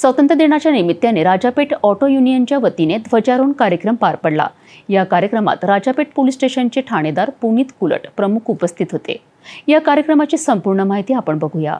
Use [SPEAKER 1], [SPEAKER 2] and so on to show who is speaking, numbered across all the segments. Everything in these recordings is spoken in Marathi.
[SPEAKER 1] स्वातंत्र्य दिनाच्या निमित्ताने राजापेठ ऑटो युनियनच्या वतीने ध्वजारोहण कार्यक्रम पार पडला. या कार्यक्रमात राजापेठ पोलीस स्टेशनचे ठाणेदार पुनीत कुलट प्रमुख उपस्थित होते. या कार्यक्रमाची संपूर्ण माहिती आपण बघूया.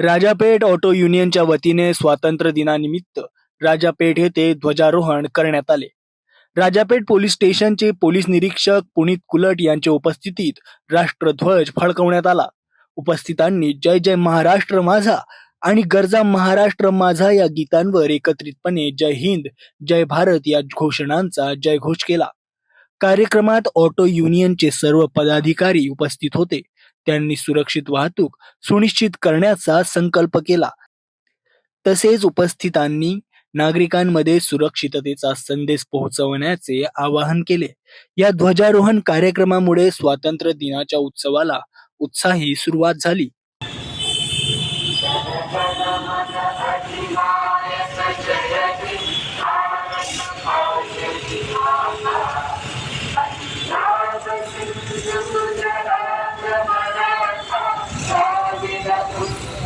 [SPEAKER 2] राजापेठ ऑटो युनियनच्या वतीने स्वातंत्र्य दिनानिमित्त राजापेठ येथे ध्वजारोहण करण्यात आले. राजापेठ पोलीस स्टेशनचे पोलीस निरीक्षक पुनीत कुलट यांच्या उपस्थितीत राष्ट्रध्वज फडकवण्यात आला. उपस्थितांनी जय जय महाराष्ट्र माझा आणि गरजा महाराष्ट्र माझा या गीतांवर एकत्रितपणे जय हिंद जय भारत या घोषणांचा जयघोष केला. कार्यक्रमात ऑटो युनियनचे सर्व पदाधिकारी उपस्थित होते. त्यांनी सुरक्षित वाहतूक सुनिश्चित करण्याचा संकल्प केला. तसेच उपस्थितांनी नागरिकांमध्ये सुरक्षिततेचा संदेश पोहोचवण्याचे आवाहन केले. या ध्वजारोहण कार्यक्रमामुळे स्वातंत्र्य दिनाच्या उत्सवाला उत्साही सुरुवात झाली.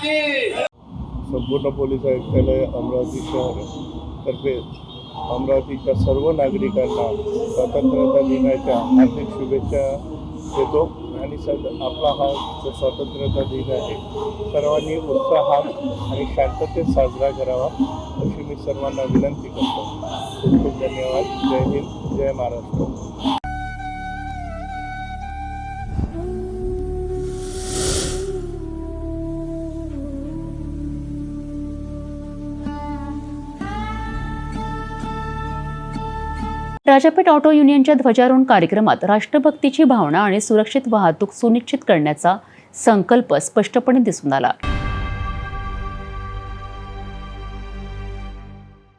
[SPEAKER 3] संपूर्ण पोलीस आयुक्तालय अमरावती शहर तर्फे अमरावतीच्या सर्व नागरिकांना स्वातंत्र्यता दिनाच्या हार्दिक शुभेच्छा देतो. आणि सद आपला हा जो स्वातंत्र्यता दिन आहे सर्वांनी उत्साहात आणि शांततेत साजरा करावा अशी मी सर्वांना विनंती करतो. खूप खूप धन्यवाद. जय हिंद जय महाराष्ट्र.
[SPEAKER 1] राजापेठ ऑटो युनियनच्या ध्वजारोहण कार्यक्रमात राष्ट्रभक्तीची भावना आणि सुरक्षित वाहतूक सुनिश्चित करण्याचा संकल्प स्पष्टपणे दिसून आला.